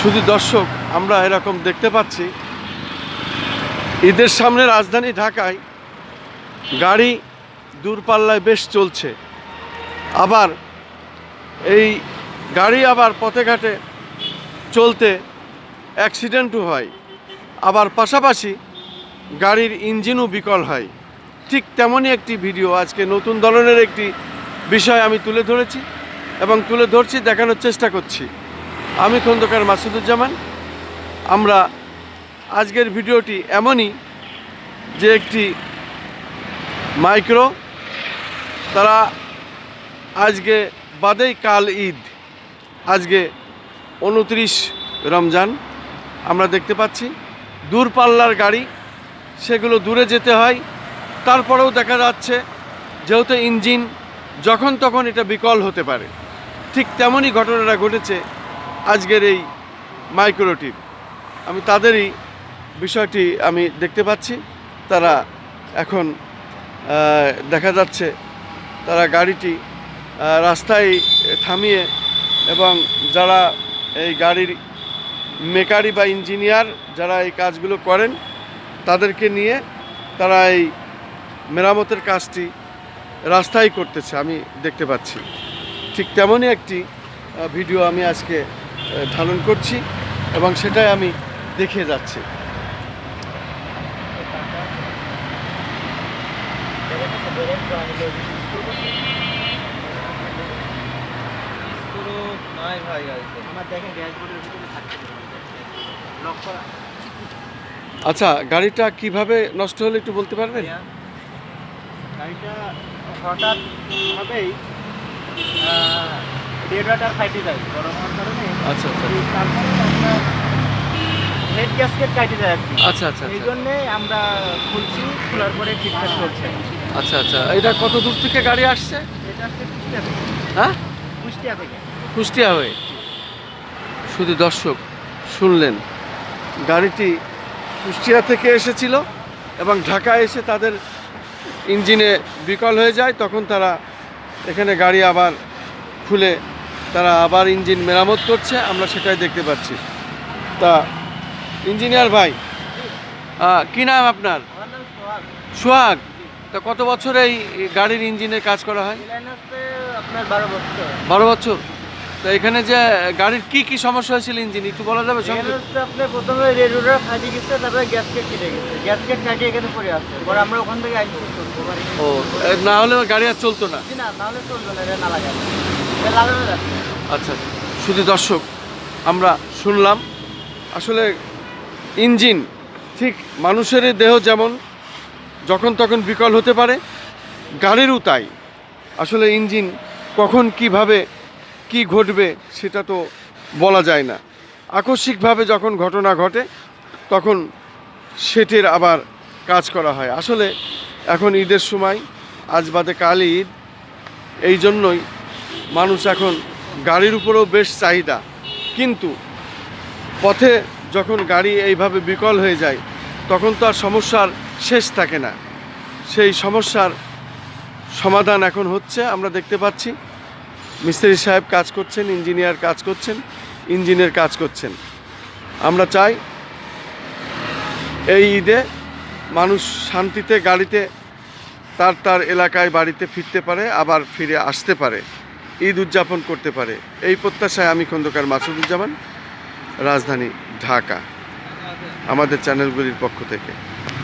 শুধু দর্শক, আমরা এরকম দেখতে পাচ্ছি। ঈদের সামনে রাজধানী ঢাকায় গাড়ি দূরপাল্লায় বেশ চলছে। আবার এই গাড়ি আবার পথে ঘাটে চলতে অ্যাক্সিডেন্টও হয়। আবার পাশাপাশি গাড়ির ইঞ্জিনও বিকল হয়। ঠিক তেমনই একটি ভিডিও আজকে নতুন ধরনের একটি বিষয় আমি তুলে ধরেছি এবং তুলে ধরছি, দেখানোর চেষ্টা করছি। আমি খন্দকার মাসুদুজ্জামান। আমরা আজকের ভিডিওটি এমনই যে একটি মাইক্রো, তারা আজকে বাদেই কাল ঈদ। আজকে উনত্রিশ রমজান, আমরা দেখতে পাচ্ছি। দূরপাল্লার গাড়ি, সেগুলো দূরে যেতে হয়। তারপরেও দেখা যাচ্ছে, যেহেতু ইঞ্জিন যখন তখন এটা বিকল হতে পারে। ঠিক তেমনই ঘটনাটা ঘটেছে আজকের এই মাইক্রোটির আমি তাদেরই বিষয়টি আমি দেখতে পাচ্ছি। তারা এখন দেখা যাচ্ছে তারা গাড়িটি রাস্তায় থামিয়ে এবং যারা এই গাড়ির মেকারি বা ইঞ্জিনিয়ার যারা এই কাজগুলো করেন, তাদেরকে নিয়ে তারা এই মেরামতের কাজটি রাস্তায় করতেছে, আমি দেখতে পাচ্ছি। ঠিক তেমনই একটি ভিডিও আমি আজকে ধারণ করছি এবং সেটাই আমি দেখে যাচ্ছি। আচ্ছা গাড়িটা কীভাবে নষ্ট হলো একটু বলতে পারবেন? গাড়িটা হঠাৎ রেডিয়েটার ফাইটে যায় গরম হওয়ার কারণে। আচ্ছা আচ্ছা তারপরে আমরা হেড গ্যাসকেট কাটে যায় আর কি। আচ্ছা আচ্ছা এই আচ্ছা। জন্যে আমরা খুলছি খোলার পরে ঠিকঠাক চলছে। আচ্ছা আচ্ছা। এটা কত দূর থেকে গাড়ি আসছে? এটা হচ্ছে কুষ্টিয়া থেকে। হ্যাঁ? কুষ্টিয়া থেকে। কুষ্টিয়া হয়ে। শুধু দর্শক শুনলেন গাড়িটি কুষ্টিয়া থেকে এসেছিল এবং ঢাকায় এসে তাদের ইঞ্জিনে বিকল হয়ে যায় তখন তারা এখানে গাড়ি আবার খুলে তারা আবার ইঞ্জিন মেরামত করছে আমরা সেটাই দেখতে পাচ্ছি। তা ইঞ্জিনিয়ার ভাই কি নাম আপনার? সোহাগ। তা কত বছর এই গাড়ির ইঞ্জিনের কাজ করা হয়? বারো বছর। তো এখানে যে গাড়ির কি কি সমস্যা হয়েছিল ইঞ্জিন একটু বলা যাবে প্রথমে রেডিওটার ফাটি গেছে তারপরে গ্যাসকেট কেটে গেছে। গ্যাসকেট কাটে এখানে পড়ে আসছে পরে আমরা ওখান থেকে আইসি ও না হলে গাড়ি আর চলতো না। না নাহলে চলবে না এটা না লাগানো আচ্ছা শুধু দর্শক, আমরা শুনলাম, আসলে ইঞ্জিন, ঠিক মানুষের দেহ যেমন, যখন তখন বিকল হতে পারে, গাড়িরও তাই। আসলে ইঞ্জিন কখন কীভাবে কি ঘটবে সেটা তো বলা যায় না। আকস্মিকভাবে যখন ঘটনা ঘটে, তখন সেটের আবার কাজ করা হয়। আসলে এখন ঈদের সময়, আজ বাদে কাল ঈদ, এই জন্যই মানুষ এখন গাড়ির উপরেও বেশ চাহিদা। কিন্তু পথে যখন গাড়ি এইভাবে বিকল হয়ে যায়, তখন তো আর সমস্যার শেষ থাকে না। সেই সমস্যার সমাধান এখন হচ্ছে, আমরা দেখতে পাচ্ছি। মিস্ত্রি সাহেব কাজ করছেন, ইঞ্জিনিয়ার কাজ করছেন, ইঞ্জিনের কাজ করছেন। আমরা চাই এই ঈদে মানুষ শান্তিতে গাড়িতে তার তার এলাকায় বাড়িতে ফিরতে পারে, আবার ফিরে আসতে পারে। ঈদ উদযাপন করতে পারে। এই প্রত্যাশায় আমি খন্দকার মাসুদুজ্জামান, রাজধানী ঢাকা। আমাদের চ্যানেলগুলির পক্ষ থেকে।